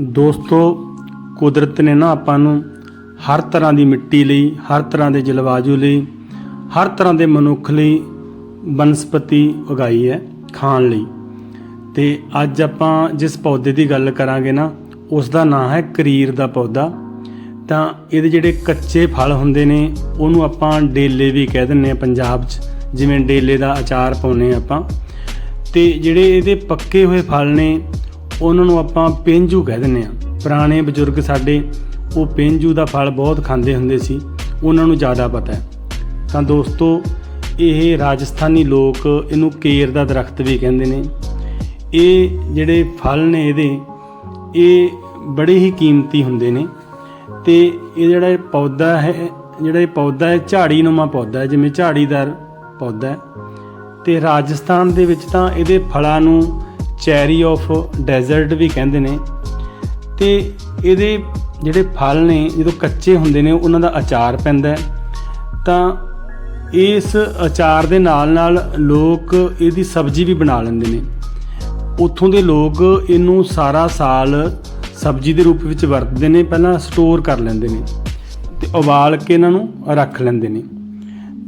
ਦੋਸਤੋ, ਕੁਦਰਤ ਨੇ ਨਾ ਆਪਾਂ ਨੂੰ ਹਰ ਤਰ੍ਹਾਂ ਦੀ ਮਿੱਟੀ ਲਈ, ਹਰ ਤਰ੍ਹਾਂ ਦੇ ਜਲਵਾਯੂ ਲਈ, ਹਰ ਤਰ੍ਹਾਂ ਦੇ ਮਨੁੱਖ ਲਈ ਬਨਸਪਤੀ ਉਗਾਈ ਹੈ, ਖਾਣ ਲਈ। ਤੇ ਅੱਜ ਆਪਾਂ ਜਿਸ ਪੌਦੇ ਦੀ ਗੱਲ ਕਰਾਂਗੇ ਨਾ ਉਸ ਦਾ ਨਾਮ ਹੈ ਕਰੀਰ ਦਾ ਪੌਦਾ। ਤਾਂ ਇਹਦੇ ਜਿਹੜੇ ਕੱਚੇ ਫਲ ਹੁੰਦੇ ਨੇ, ਉਹਨੂੰ ਆਪਾਂ ਡੇਲੇ ਵੀ ਕਹਿ ਦਿੰਦੇ ਆ ਪੰਜਾਬ 'ਚ, ਜਿਵੇਂ ਡੇਲੇ ਦਾ ਅਚਾਰ ਪਾਉਨੇ ਆਪਾਂ। ਤੇ ਜਿਹੜੇ ਇਹਦੇ ਪੱਕੇ ਹੋਏ ਫਲ ਨੇ ਉਹਨਾਂ ਨੂੰ ਆਪਾਂ ਪੇਂਜੂ ਕਹਿ ਦਿੰਦੇ ਆ ਪੁਰਾਣੇ ਬਜ਼ੁਰਗ ਸਾਡੇ, ਉਹ ਪੇਂਜੂ ਦਾ ਫਲ ਬਹੁਤ ਖਾਂਦੇ ਹੁੰਦੇ ਸੀ, ਉਹਨਾਂ ਨੂੰ ਜ਼ਿਆਦਾ ਪਤਾ ਹੈ। ਤਾਂ ਦੋਸਤੋ, ਇਹ ਰਾਜਸਥਾਨੀ ਲੋਕ ਇਹਨੂੰ ਕੇਰ ਦਾ ਦਰਖਤ ਵੀ ਕਹਿੰਦੇ ਨੇ। ਇਹ ਜਿਹੜੇ ਫਲ ਨੇ ਇਹਦੇ, ਇਹ ਬੜੇ ਹੀ ਕੀਮਤੀ ਹੁੰਦੇ ਨੇ। ਤੇ ਇਹ ਜਿਹੜਾ ਪੌਦਾ ਹੈ, ਜਿਹੜਾ ਇਹ ਪੌਦਾ ਹੈ, ਝਾੜੀ ਨੁਮਾ ਪੌਦਾ ਹੈ, ਜਿਵੇਂ ਝਾੜੀਦਾਰ ਪੌਦਾ ਹੈ। ਤੇ ਰਾਜਸਥਾਨ ਦੇ ਵਿੱਚ ਤਾਂ ਇਹਦੇ ਫਲਾਂ ਨੂੰ ਚੈਰੀ ਆਫ ਡੈਜ਼ਰਟ ਵੀ ਕਹਿੰਦੇ ਨੇ। ਤੇ ਇਹਦੇ ਜਿਹੜੇ ਫਲ ਨੇ, ਜਦੋਂ ਕੱਚੇ ਹੁੰਦੇ ਨੇ, ਉਹਨਾਂ ਦਾ ਅਚਾਰ ਪੈਂਦਾ ਤਾਂ ਇਸ ਅਚਾਰ ਦੇ ਨਾਲ ਨਾਲ ਲੋਕ ਇਹਦੀ ਸਬਜ਼ੀ ਵੀ ਬਣਾ ਲੈਂਦੇ ਨੇ। ਉੱਥੋਂ ਦੇ ਲੋਕ ਇਹਨੂੰ ਸਾਰਾ ਸਾਲ ਸਬਜ਼ੀ ਦੇ ਰੂਪ ਵਿੱਚ ਵਰਤਦੇ ਨੇ, ਪਹਿਲਾਂ ਸਟੋਰ ਕਰ ਲੈਂਦੇ ਨੇ ਤੇ ਉਬਾਲ ਕੇ ਇਹਨਾਂ ਨੂੰ ਰੱਖ ਲੈਂਦੇ ਨੇ।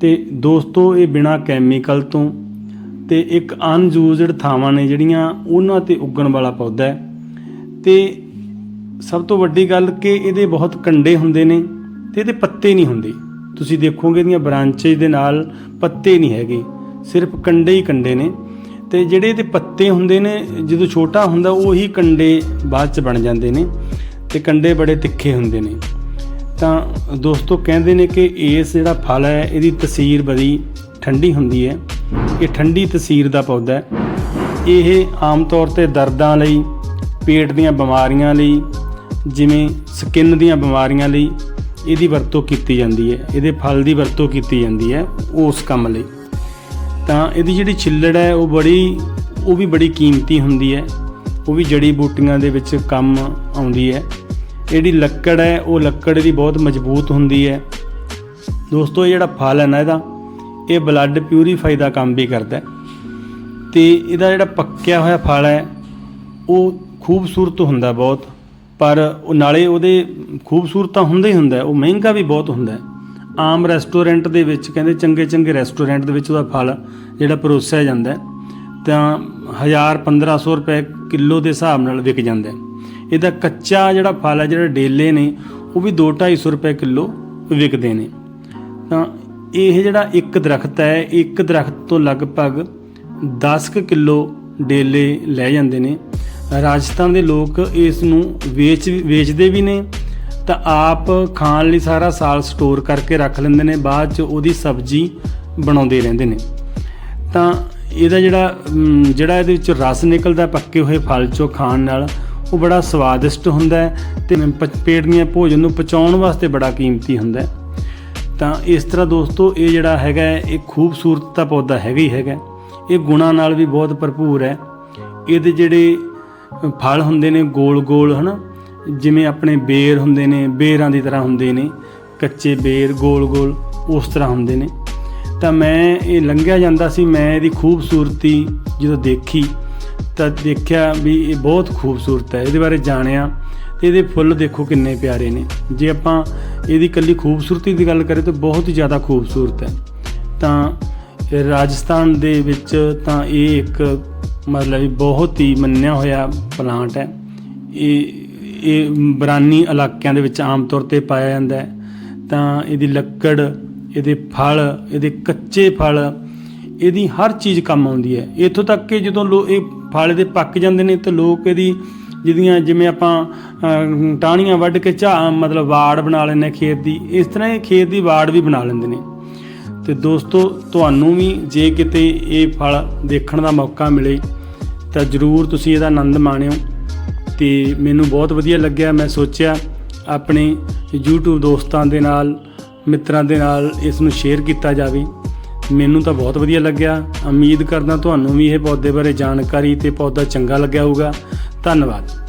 ਤੇ ਦੋਸਤੋ, ਇਹ ਬਿਨਾ ਕੈਮੀਕਲ ਤੋਂ ਤੇ ਇੱਕ ਅਨਯੂਜ਼ਡ ਥਾਵਾਂ ਨੇ ਜਿਹੜੀਆਂ ਉਹਨਾਂ ਤੇ ਉੱਗਣ ਵਾਲਾ ਪੌਦਾ ਹੈ। ਤੇ ਸਭ ਤੋਂ ਵੱਡੀ ਗੱਲ ਕਿ ਇਹਦੇ ਬਹੁਤ ਕੰਡੇ ਹੁੰਦੇ ਨੇ ਤੇ ਇਹਦੇ ਪੱਤੇ ਨਹੀਂ ਹੁੰਦੇ। ਤੁਸੀਂ ਦੇਖੋਗੇ ਇਹਦੀਆਂ ਬ੍ਰਾਂਚੇਸ ਦੇ ਨਾਲ ਪੱਤੇ ਨਹੀਂ ਹੈਗੇ, ਸਿਰਫ ਕੰਡੇ ਹੀ ਕੰਡੇ ਨੇ। ਤੇ ਜਿਹੜੇ ਇਹਦੇ ਪੱਤੇ ਹੁੰਦੇ ਨੇ, ਜਦੋਂ ਛੋਟਾ ਹੁੰਦਾ ਉਹੀ ਕੰਡੇ ਬਾਅਦ ਚ ਬਣ ਜਾਂਦੇ ਨੇ ਤੇ ਕੰਡੇ ਬੜੇ ਤਿੱਖੇ ਹੁੰਦੇ ਨੇ। ਤਾਂ ਦੋਸਤੋ ਕਹਿੰਦੇ ਨੇ ਕਿ ਇਸ ਜਿਹੜਾ ਫਲ ਹੈ, ਇਹਦੀ ਤਸੀਰ ਬੜੀ ਠੰਡੀ ਹੁੰਦੀ ਹੈ। ਇਹ ਠੰਡੀ ਤਸੀਰ ਦਾ ਪੌਦਾ ਹੈ। ਇਹ ਆਮ ਤੌਰ ਤੇ ਦਰਦਾਂ ਲਈ, ਪੇਟ ਦੀਆਂ ਬਿਮਾਰੀਆਂ ਲਈ, ਜਿਵੇਂ ਸਕਿਨ ਦੀਆਂ ਬਿਮਾਰੀਆਂ ਲਈ ਇਹਦੀ ਵਰਤੋਂ ਕੀਤੀ ਜਾਂਦੀ ਹੈ। ਇਹਦੇ ਫਲ ਦੀ ਵਰਤੋਂ ਕੀਤੀ ਜਾਂਦੀ ਹੈ ਉਸ ਕੰਮ ਲਈ। ਤਾਂ ਇਹਦੀ ਜਿਹੜੀ ਛਿੱਲੜ ਹੈ, ਉਹ ਬੜੀ, ਉਹ ਵੀ ਬੜੀ ਕੀਮਤੀ ਹੁੰਦੀ ਹੈ। ਉਹ ਵੀ ਜੜੀ ਬੂਟੀਆਂ ਦੇ ਵਿੱਚ ਕੰਮ ਆਉਂਦੀ ਹੈ। ਜਿਹੜੀ ਲੱਕੜ ਹੈ, ਉਹ ਲੱਕੜ ਦੀ ਬਹੁਤ ਮਜ਼ਬੂਤ ਹੁੰਦੀ ਹੈ। ਦੋਸਤੋ, ਇਹ ਜਿਹੜਾ ਫਲ ਹੈ ਨਾ ਇਹਦਾ ਇਹ ਬਲੱਡ ਪਿਊਰੀਫਾਈ ਦਾ ਕੰਮ ਵੀ ਕਰਦਾ ਹੈ। ਤੇ ਇਹਦਾ ਜਿਹੜਾ ਪੱਕਿਆ ਹੋਇਆ ਫਲ ਹੈ ਉਹ ਖੂਬਸੂਰਤ ਹੁੰਦਾ ਬਹੁਤ। ਪਰ ਉਹ ਨਾਲੇ ਉਹਦੇ ਖੂਬਸੂਰਤ ਤਾਂ ਹੁੰਦਾ ਹੀ ਹੁੰਦਾ ਉਹ ਮਹਿੰਗਾ ਵੀ ਬਹੁਤ ਹੁੰਦਾ ਆਮ ਰੈਸਟੋਰੈਂਟ ਦੇ ਵਿੱਚ ਕਹਿੰਦੇ ਚੰਗੇ ਚੰਗੇ ਰੈਸਟੋਰੈਂਟ ਦੇ ਵਿੱਚ ਉਹਦਾ ਫਲ ਜਿਹੜਾ ਪਰੋਸਿਆ ਜਾਂਦਾ ਹੈ, ਤਾਂ 1000 1500 ਰੁਪਏ ਕਿਲੋ ਦੇ ਹਿਸਾਬ ਨਾਲ ਵਿਕ ਜਾਂਦਾ ਇਹਦਾ ਕੱਚਾ ਜਿਹੜਾ ਫਲ ਹੈ ਜਿਹੜਾ ਡੇਲੇ ਨੇ ਉਹ ਵੀ 2 250 ਰੁਪਏ ਕਿਲੋ ਵਿਕਦੇ ਨੇ। ਤਾਂ ਇਹ ਜਿਹੜਾ ਇੱਕ ਦਰਖਤ ਹੈ, ਇੱਕ ਦਰਖਤ ਤੋਂ ਲਗਭਗ 10 ਕੁ ਕਿਲੋ ਡੇਲੇ ਲੈ ਜਾਂਦੇ ਨੇ। ਰਾਜਸਥਾਨ ਦੇ ਲੋਕ ਇਸ ਨੂੰ ਵੇਚ ਵੇਚਦੇ ਵੀ ਨੇ ਤਾਂ ਆਪ ਖਾਣ ਲਈ ਸਾਰਾ ਸਾਲ ਸਟੋਰ ਕਰਕੇ ਰੱਖ ਲੈਂਦੇ ਨੇ, ਬਾਅਦ ਚ ਉਹਦੀ ਸਬਜ਼ੀ ਬਣਾਉਂਦੇ ਰਹਿੰਦੇ ਨੇ। ਤਾਂ ਇਹਦਾ ਜਿਹੜਾ ਜਿਹੜਾ ਇਹਦੇ ਵਿੱਚ ਰਸ ਨਿਕਲਦਾ, ਪੱਕੇ ਹੋਏ ਫਲ ਚੋਂ ਖਾਣ ਨਾਲ, ਉਹ ਬੜਾ ਸਵਾਦਿਸ਼ਟ ਹੁੰਦਾ ਹੈ ਤੇ ਪੇਟ ਦੀਆਂ ਭੋਜਨ ਨੂੰ ਪਚਾਉਣ ਵਾਸਤੇ ਬੜਾ ਕੀਮਤੀ ਹੁੰਦਾ ਹੈ। ਤਾਂ ਇਸ ਤਰ੍ਹਾਂ ਦੋਸਤੋ, ਇਹ ਜਿਹੜਾ ਹੈਗਾ ਇਹ ਖੂਬਸੂਰਤ ਦਾ ਪੌਦਾ ਹੈਗਾ ਹੀ ਹੈਗਾ ਇਹ ਗੁਣਾਂ ਨਾਲ ਵੀ ਬਹੁਤ ਭਰਪੂਰ ਹੈ। ਇਹਦੇ ਜਿਹੜੇ ਫਲ ਹੁੰਦੇ ਨੇ ਗੋਲ-ਗੋਲ ਹਨਾ? ਜਿਵੇਂ ਆਪਣੇ ਬੇਰ ਹੁੰਦੇ ਨੇ, ਬੇਰਾਂ ਦੀ ਤਰ੍ਹਾਂ ਹੁੰਦੇ ਨੇ, ਕੱਚੇ ਬੇਰ ਗੋਲ-ਗੋਲ ਉਸ ਤਰ੍ਹਾਂ ਹੁੰਦੇ ਨੇ। ਤਾਂ ਮੈਂ ਇਹ ਲੰਘਿਆ ਜਾਂਦਾ ਸੀ, ਮੈਂ ਇਹਦੀ ਖੂਬਸੂਰਤੀ ਜਦੋਂ ਦੇਖੀ, ਤਾਂ ਦੇਖਿਆ ਵੀ ਇਹ ਬਹੁਤ ਖੂਬਸੂਰਤ ਹੈ। ਇਹਦੇ ਬਾਰੇ ਜਾਣਿਆ ਇਹਦੇ ਫੁੱਲ ਦੇਖੋ ਕਿੰਨੇ ਪਿਆਰੇ ਨੇ। ਜੇ ਆਪਾਂ ਇਹਦੀ ਕੱਲੀ ਖੂਬਸੂਰਤੀ ਦੀ ਗੱਲ ਕਰੇ ਤਾਂ ਬਹੁਤ ਹੀ ਜ਼ਿਆਦਾ ਖੂਬਸੂਰਤ ਹੈ। ਤਾਂ ਰਾਜਸਥਾਨ ਦੇ ਵਿੱਚ ਤਾਂ ਇਹ ਇੱਕ ਮਤਲਬ ਬਹੁਤ ਹੀ ਮੰਨਿਆ ਹੋਇਆ ਪਲਾਂਟ ਹੈ। ਇਹ ਇਹ ਬਰਾਨੀ ਇਲਾਕਿਆਂ ਦੇ ਵਿੱਚ ਆਮ ਤੌਰ ਤੇ ਪਾਇਆ ਜਾਂਦਾ ਹੈ। ਤਾਂ ਇਹਦੀ ਲੱਕੜ, ਇਹਦੇ ਫਲ, ਇਹਦੇ ਕੱਚੇ ਫਲ, ਇਹਦੀ ਹਰ ਚੀਜ਼ ਕੰਮ ਆਉਂਦੀ ਹੈ। ਇੱਥੋਂ ਤੱਕ ਕਿ ਜਦੋਂ ਲੋ, ਇਹ ਫਲ ਇਹਦੇ ਪੱਕ ਜਾਂਦੇ ਨੇ ਤਾਂ ਲੋਕ ਇਹਦੀ ਜਿਹਦੀਆਂ ਜਿਵੇਂ ਆਪਾਂ ਟਾਹਣੀਆਂ ਵੱਢ ਕੇ ਝਾ ਮਤਲਬ ਵਾੜ ਬਣਾ ਲੈਂਦੇ ਹਾਂ ਖੇਤ ਦੀ, ਇਸ ਤਰ੍ਹਾਂ ਇਹ ਖੇਤ ਦੀ ਵਾੜ ਵੀ ਬਣਾ ਲੈਂਦੇ ਨੇ। ਤੇ ਦੋਸਤੋ, ਤੁਹਾਨੂੰ ਵੀ ਜੇ ਕਿਤੇ ਇਹ ਫਲ ਦੇਖਣ ਦਾ ਮੌਕਾ ਮਿਲੇ, ਤਾਂ ਜਰੂਰ ਤੁਸੀਂ ਇਹਦਾ ਆਨੰਦ ਮਾਣਿਓ। ਤੇ ਮੈਨੂੰ ਬਹੁਤ ਵਧੀਆ ਲੱਗਿਆ, ਮੈਂ ਸੋਚਿਆ ਆਪਣੇ YouTube ਦੋਸਤਾਂ ਦੇ ਨਾਲ, ਮਿੱਤਰਾਂ ਦੇ ਨਾਲ ਇਸ ਨੂੰ ਸ਼ੇਅਰ ਕੀਤਾ ਜਾਵੇ। ਮੈਨੂੰ ਤਾਂ ਬਹੁਤ ਵਧੀਆ ਲੱਗਿਆ। ਉਮੀਦ ਕਰਦਾ ਤੁਹਾਨੂੰ ਵੀ ਇਹ ਪੌਦੇ ਬਾਰੇ ਜਾਣਕਾਰੀ ਤੇ ਪੌਦਾ ਚੰਗਾ ਲੱਗਿਆ ਹੋਊਗਾ। ਧੰਨਵਾਦ।